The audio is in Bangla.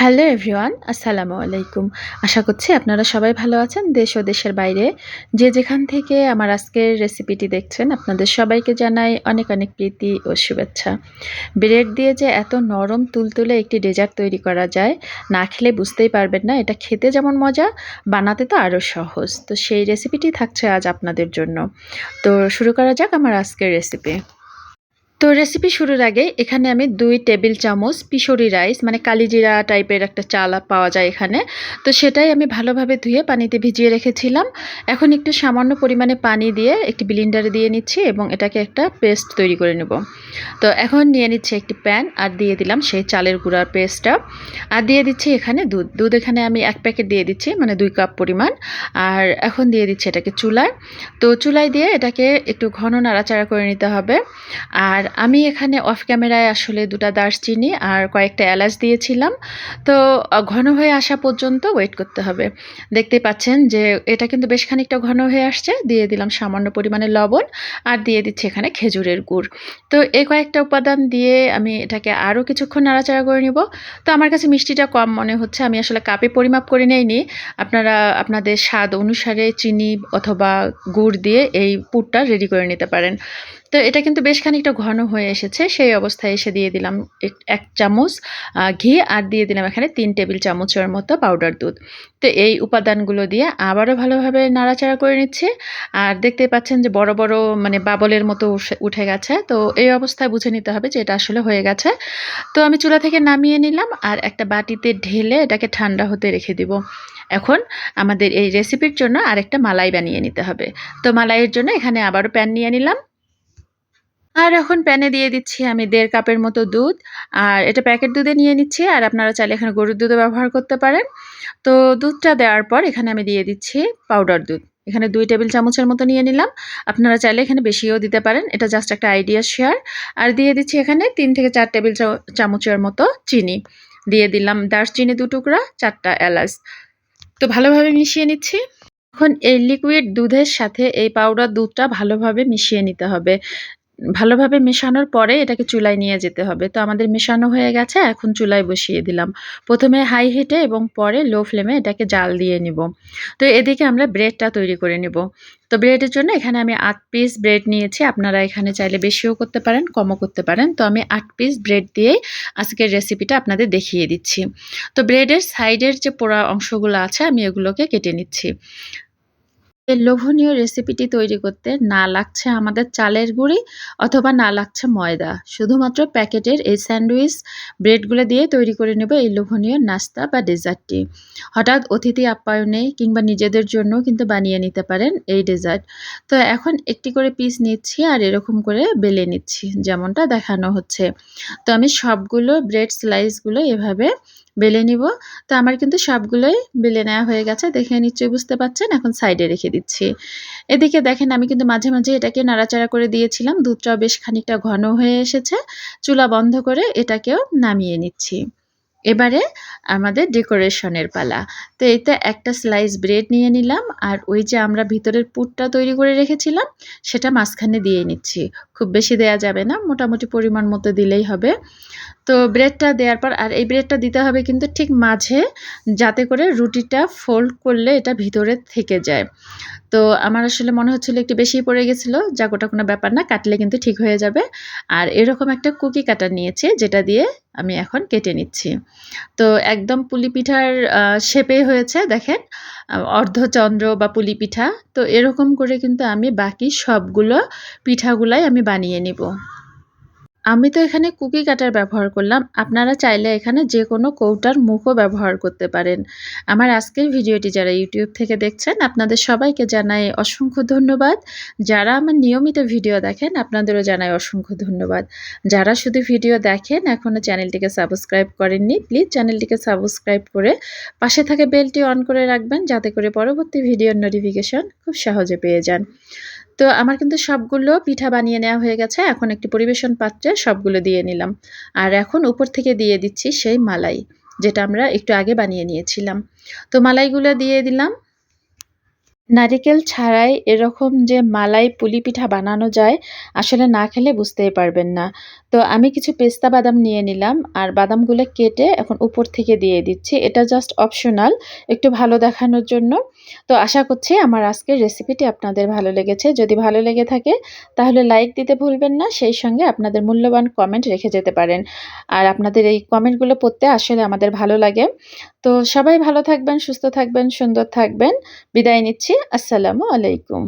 হ্যালো এভরিওয়ান, আসসালামু আলাইকুম। আশা করছি আপনারা সবাই ভালো আছেন দেশ ও দেশের বাইরে। যে যেখান থেকে আমার আজকের রেসিপিটি দেখছেন, আপনাদের সবাইকে জানাই অনেক অনেক প্রীতি ও শুভেচ্ছা। ব্রেড দিয়ে যে এত নরম তুলতুলে একটি ডেজার্ট তৈরি করা যায়, না খেলে বুঝতেই পারবেন না, এটা খেতে যেমন মজা, বানাতে তো আরও সহজ। তো সেই রেসিপিটি থাকছে আজ আপনাদের জন্য। তো শুরু করা যাক আমার আজকের রেসিপি তো রেসিপি শুরুর আগে এখানে আমি দুই টেবিল চামচ পিশরি রাইস মানে কালিজিরা টাইপের একটা চাল পাওয়া যায় এখানে। তো সেটাই আমি ভালোভাবে ধুয়ে পানিতে ভিজিয়ে রেখেছিলাম। এখন একটু সামান্য পরিমাণে পানি দিয়ে একটি ব্লিন্ডারে দিয়ে নিচ্ছি এবং এটাকে একটা পেস্ট তৈরি করে নেব। তো এখন নিয়ে নিচ্ছি একটি প্যান আর দিয়ে দিলাম সেই চালের গুঁড়ার পেস্টটা আর দিয়ে দিচ্ছি এখানে দুধ। দুধ এখানে আমি এক প্যাকেট দিয়ে দিচ্ছি মানে দুই কাপ পরিমাণ। আর এখন দিয়ে দিচ্ছি এটাকে চুলায়। তো চুলায় দিয়ে এটাকে একটু ঘন নাড়াচাড়া করে নিতে হবে। আর আমি এখানে অফ ক্যামেরায় আসলে দুটা দারচিনি আর কয়েকটা এলাচ দিয়েছিলাম। তো ঘন হয়ে আসা পর্যন্ত ওয়েট করতে হবে। দেখতে পাচ্ছেন যে এটা কিন্তু বেশ খানিকটা ঘন হয়ে আসছে। দিয়ে দিলাম সামান্য পরিমাণে লবণ আর দিয়ে দিচ্ছি এখানে খেজুরের গুড়। তো এই কয়েকটা উপাদান দিয়ে আমি এটাকে আরও কিছুক্ষণ নাড়াচাড়া করে নিব। তো, আমার কাছে মিষ্টিটা কম মনে হচ্ছে। আমি আসলে কাপে পরিমাপ করে নেইনি। আপনারা, আপনাদের স্বাদ অনুসারে চিনি অথবা গুড় দিয়ে এই পুরটা রেডি করে নিতে পারেন। তো এটা কিন্তু বেশ খানিকটা ঘন হয়ে এসেছে। সেই অবস্থায় এসে দিয়ে দিলাম এক চামচ ঘি আর দিয়ে দিলাম এখানে তিন টেবিল চামচের মতো পাউডার দুধ। তো এই উপাদানগুলো দিয়ে আবারও ভালোভাবে নাড়াচাড়া করে নিচ্ছে। আর দেখতে পাচ্ছেন যে বড় বড় মানে বাবলের মতো উঠে গেছে। তো এই অবস্থায় বুঝে নিতে হবে যে এটা আসলে হয়ে গেছে। তো আমি চুলা থেকে নামিয়ে নিলাম আর একটা বাটিতে ঢেলে এটাকে ঠান্ডা হতে রেখে দিব। এখন আমাদের এই রেসিপির জন্য আরেকটা মালাই বানিয়ে নিতে হবে। তো মালাইয়ের জন্য এখানে আবারও প্যান নিয়ে নিলাম। আর এখন প্যানে দিয়ে দিচ্ছি আমি দেড় কাপের মতো দুধ। আর এটা প্যাকেট দুধে নিয়ে নিচ্ছি, আর আপনারা চাইলে এখানে গরুর দুধও ব্যবহার করতে পারেন। তো দুধটা দেওয়ার পর এখানে আমি দিয়ে দিচ্ছি পাউডার দুধ। এখানে দুই টেবিল চামচের মতো নিয়ে নিলাম। আপনারা চাইলে এখানে বেশিও দিতে পারেন, এটা জাস্ট একটা আইডিয়া শেয়ার আর দিয়ে দিচ্ছি এখানে তিন থেকে চার টেবিল চামচের মতো চিনি। দিয়ে দিলাম দারচিনি দু টুকরা, চারটা এলাচ। তো ভালোভাবে মিশিয়ে নিচ্ছি। এখন এই লিকুইড দুধের সাথে এই পাউডার দুধটা ভালোভাবে মিশিয়ে নিতে হবে। ভালোভাবে মেশানোর পরে এটাকে চুলায় নিয়ে যেতে হবে। তো আমাদের মেশানো হয়ে গেছে, এখন চুলায় বসিয়ে দিলাম। প্রথমে হাই হিটে এবং পরে লো ফ্লেমে এটাকে জাল দিয়ে নিব। তো এদিকে আমরা ব্রেডটা তৈরি করে নিব। তো ব্রেডের জন্য এখানে আমি আট পিস ব্রেড নিয়েছি, আপনারা এখানে চাইলে বেশিও করতে পারেন, কমও করতে পারেন। তো আমি আট পিস ব্রেড দিয়েই আজকের রেসিপিটা আপনাদের দেখিয়ে দিচ্ছি। তো ব্রেডের সাইডের যে পোড়া অংশগুলো আছে, আমি এগুলোকে কেটে নিচ্ছি। এই লোভনীয় রেসিপিটি তৈরি করতে না লাগছে আমাদের চালের গুঁড়ি অথবা না লাগছে ময়দা। শুধুমাত্র প্যাকেটের এই স্যান্ডউইচ, ব্রেডগুলো দিয়ে তৈরি করে নেব এই লোভনীয় নাস্তা বা ডেজার্টটি। হঠাৎ অতিথি আপ্যায়নে কিংবা নিজেদের জন্য কিন্তু বানিয়ে নিতে পারেন এই ডেজার্ট। তো এখন একটি করে পিস নিচ্ছি আর এরকম করে বেলে নিচ্ছি, যেমনটা দেখানো হচ্ছে। তো আমি সবগুলো ব্রেড স্লাইসগুলো এভাবে বেলে নিব। তো আমার কিন্তু সবগুলোই বেলে নেওয়া হয়ে গেছে। দেখে নিশ্চয়ই বুঝতে পারছেন, এখন সাইডে রেখে দিচ্ছি। এদিকে দেখেন, আমি কিন্তু মাঝে মাঝে এটাকে নাড়াচাড়া করে দিয়েছিলাম। দুধটাও বেশ খানিকটা ঘন হয়ে এসেছে। চুলা বন্ধ করে এটাকেও নামিয়ে নিচ্ছি। এবারে আমাদের ডেকোরেশনের পালা। তো এইতে একটা স্লাইস ব্রেড নিয়ে নিলাম। আর ওই যে আমরা ভিতরের পুরটা তৈরি করে রেখেছিলাম, সেটা মাঝখানে দিয়ে নিচ্ছি। খুব বেশি দেয়া যাবে না, মোটামুটি পরিমাণ মতো দিলেই হবে। তো ব্রেডটা দেওয়ার পর, আর এই ব্রেডটা দিতে হবে কিন্তু ঠিক মাঝে, যাতে করে রুটিটা ফোল্ড করলে এটা ভিতরে থেকে যায়। তো আমার আসলে মনে হচ্ছিল একটু বেশি পড়ে গেছিল, যা গোটা কোনো ব্যাপার না, কাটলে কিন্তু ঠিক হয়ে যাবে। আর এরকম একটা কুকি কাটার নিয়েছি, যেটা দিয়ে আমি এখন কেটে নিচ্ছি। তো একদম পুলি পিঠার শেপে হয়েছে, দেখেন, অর্ধচন্দ্র বা পুলি পিঠা। তো এরকম করে কিন্তু আমি বাকি সবগুলো পিঠাগুলাই আমি বানিয়ে নিব। আমি তো এখানে কুকি কাটার ব্যবহার করলাম। আপনারা চাইলে এখানে যে কোনো কৌটার মুখও ব্যবহার করতে পারেন। আমার আজকের ভিডিওটি যারা ইউটিউব থেকে দেখছেন, আপনাদের সবাইকে জানাই অসংখ্য ধন্যবাদ। যারা আমার নিয়মিত ভিডিও দেখেন, আপনাদেরও জানাই অসংখ্য ধন্যবাদ। যারা শুধু ভিডিও দেখেন এখনও চ্যানেলটিকে সাবস্ক্রাইব করেননি, প্লিজ চ্যানেলটিকে সাবস্ক্রাইব করে পাশে থাকে বেলটি অন করে রাখবেন, যাতে করে পরবর্তী ভিডিওর নোটিফিকেশন খুব সহজে পেয়ে যান। তো আমার কিন্তু সবগুলো পিঠা বানিয়ে নেওয়া হয়ে গেছে। এখন একটি পরিবেশন পাত্রে সবগুলো দিয়ে নিলাম। আর এখন উপর থেকে দিয়ে দিচ্ছি সেই মালাই, যেটা আমরা একটু আগে বানিয়ে নিয়েছিলাম। তো মালাইগুলো দিয়ে দিলাম। নারিকেল ছাড়াই এরকম যে মালাই পুলি পিঠা বানানো যায়, আসলে না খেলে বুঝতেই পারবেন না। তো আমি কিছু পেস্তা বাদাম নিয়ে নিলাম, আর বাদামগুলো কেটে এখন উপর থেকে দিয়ে দিচ্ছি। এটা জাস্ট অপশনাল একটু ভালো দেখানোর জন্য। তো আশা করছি আমার আজকের রেসিপিটি আপনাদের ভালো লেগেছে। যদি ভালো লেগে থাকে, তাহলে লাইক দিতে ভুলবেন না, সেই সঙ্গে আপনাদের মূল্যবান কমেন্ট রেখে যেতে পারেন। আর আপনাদের এই কমেন্টগুলো পড়তে আসলে আমাদের ভালো লাগে। তো সবাই ভালো থাকবেন, সুস্থ থাকবেন, সুন্দর থাকবেন। বিদায় নিচ্ছি। আসসালামু আলাইকুম।